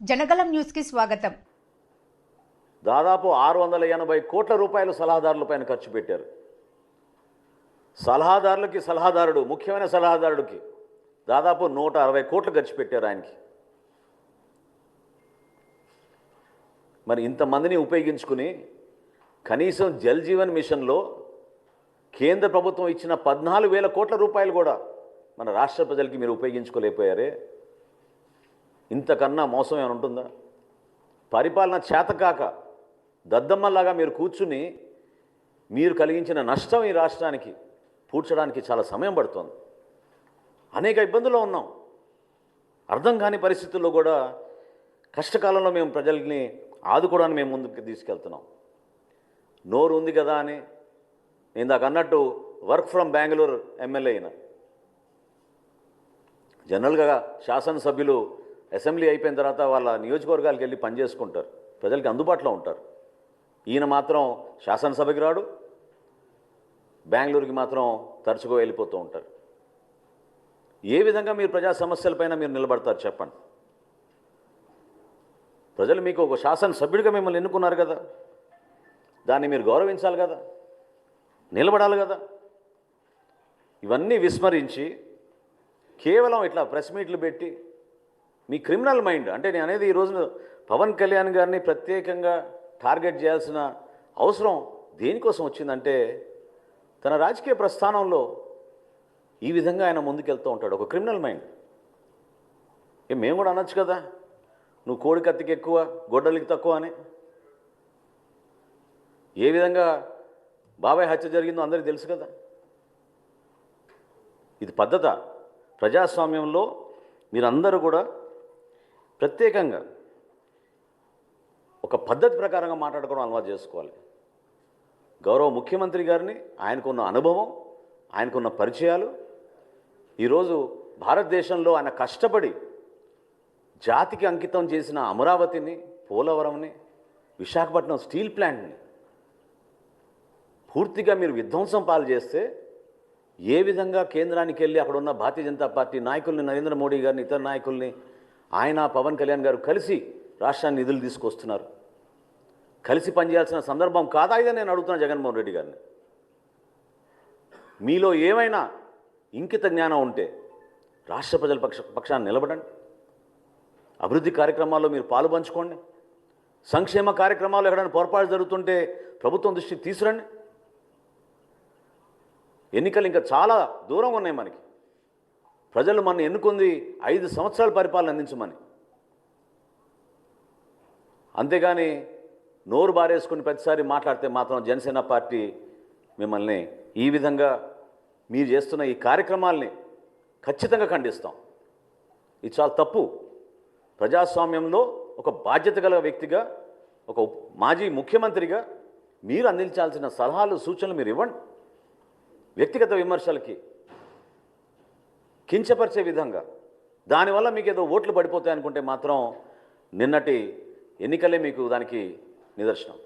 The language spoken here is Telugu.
జనగలం న్యూస్కి స్వాగతం. దాదాపు ఆరు వందల ఎనభై కోట్ల రూపాయలు సలహాదారులపైన ఖర్చు పెట్టారు. సలహాదారులకి సలహాదారుడు ముఖ్యమైన సలహాదారుడికి దాదాపు నూట అరవై కోట్లు ఖర్చు పెట్టారు ఆయనకి. మరి ఇంతమందిని ఉపయోగించుకుని కనీసం జల్ జీవన్ మిషన్లో కేంద్ర ప్రభుత్వం ఇచ్చిన పద్నాలుగు వేల కోట్ల రూపాయలు కూడా మన రాష్ట్ర ప్రజలకి మీరు ఉపయోగించుకోలేకపోయారే. ఇంతకన్నా మోసం ఏమైనా ఉంటుందా? పరిపాలన చేతకాక దద్దమ్మలాగా మీరు కూర్చుని మీరు కలిగించిన నష్టం ఈ రాష్ట్రానికి పూడ్చడానికి చాలా సమయం పడుతోంది. అనేక ఇబ్బందుల్లో ఉన్నాం. అర్థం కాని పరిస్థితుల్లో కూడా కష్టకాలంలో మేము ప్రజల్ని ఆదుకోవడానికి మేము ముందుకు తీసుకెళ్తున్నాం. నోరు ఉంది కదా అని నేను దాకా అన్నట్టు వర్క్ ఫ్రమ్ బెంగళూరు ఎమ్మెల్యే అయిన. జనరల్గా శాసనసభ్యులు అసెంబ్లీ అయిపోయిన తర్వాత వాళ్ళ నియోజకవర్గాలకు వెళ్ళి పనిచేసుకుంటారు ప్రజలకి అందుబాటులో ఉంటారు. ఈయన మాత్రం శాసనసభకి రాడు బెంగళూరుకి మాత్రం తరచుగా వెళ్ళిపోతూ ఉంటారు. ఏ విధంగా మీరు ప్రజా సమస్యలపైన మీరు నిలబడతారు చెప్పండి. ప్రజలు మీకు ఒక శాసనసభ్యుడిగా మిమ్మల్ని ఎన్నుకున్నారు కదా. దాన్ని మీరు గౌరవించాలి కదా. నిలబడాలి కదా. ఇవన్నీ విస్మరించి కేవలం ఇట్లా ప్రెస్ మీట్లు పెట్టి మీ క్రిమినల్ మైండ్. అంటే నేను అనేది ఈ రోజున పవన్ కళ్యాణ్ గారిని ప్రత్యేకంగా టార్గెట్ చేయాల్సిన అవసరం దేనికోసం వచ్చిందంటే తన రాజకీయ ప్రస్థానంలో ఈ విధంగా ఆయన ముందుకెళ్తూ ఉంటాడు. ఒక క్రిమినల్ మైండ్. ఏ మేము కూడా అనొచ్చు కదా. నువ్వు కోడి కత్తికి ఎక్కువ గొడ్డలికి తక్కువ అని. ఏ విధంగా బాబాయ్ హత్య జరిగిందో అందరికీ తెలుసు కదా. ఇది పద్ధత. ప్రజాస్వామ్యంలో మీరందరూ కూడా ప్రత్యేకంగా ఒక పద్ధతి ప్రకారంగా మాట్లాడుకోవడం అలవాటు చేసుకోవాలి. గౌరవ ముఖ్యమంత్రి గారిని ఆయనకున్న అనుభవం ఆయనకున్న పరిచయాలు. ఈరోజు భారతదేశంలో ఆయన కష్టపడి జాతికి అంకితం చేసిన అమరావతిని పోలవరంని విశాఖపట్నం స్టీల్ ప్లాంట్ని పూర్తిగా మీరు విధ్వంసం పాలు చేస్తే ఏ విధంగా కేంద్రానికి వెళ్ళి అక్కడ ఉన్న భారతీయ జనతా పార్టీ నాయకుల్ని నరేంద్ర మోడీ గారిని ఇతర నాయకుల్ని ఆయన పవన్ కళ్యాణ్ గారు కలిసి రాష్ట్రాన్ని నిధులు తీసుకొస్తున్నారు. కలిసి పనిచేయాల్సిన సందర్భం కాదా ఇదని నేను అడుగుతున్నా జగన్మోహన్ రెడ్డి గారిని. మీలో ఏమైనా ఇంకిత జ్ఞానం ఉంటే రాష్ట్ర ప్రజల పక్ష పక్షాన్ని నిలబడండి. అభివృద్ధి కార్యక్రమాల్లో మీరు పాలు పంచుకోండి. సంక్షేమ కార్యక్రమాలు ఎక్కడైనా పొరపాటు జరుగుతుంటే ప్రభుత్వం దృష్టికి తీసురండి ఎన్నికలు ఇంకా చాలా దూరంగా ఉన్నాయి మనకి. ప్రజలు మన ఎన్నుకుంది ఐదు సంవత్సరాల పరిపాలన అందించమని. అంతేగాని నోరు బారేసుకుని ప్రతిసారి మాట్లాడితే మాత్రం జనసేన పార్టీ మిమ్మల్ని ఈ విధంగా మీరు చేస్తున్న ఈ కార్యక్రమాల్ని ఖచ్చితంగా ఖండిస్తాం. ఇది చాలా తప్పు. ప్రజాస్వామ్యంలో ఒక బాధ్యత గల వ్యక్తిగా ఒక మాజీ ముఖ్యమంత్రిగా మీరు అందించాల్సిన సలహాలు సూచనలు మీరు ఇవ్వండి. వ్యక్తిగత విమర్శలకి కించపరిచే విధంగా. దానివల్ల మీకు ఏదో ఓట్లు పడిపోతాయి అనుకుంటే మాత్రం నిన్నటి ఎన్నికలే మీకు దానికి నిదర్శనం.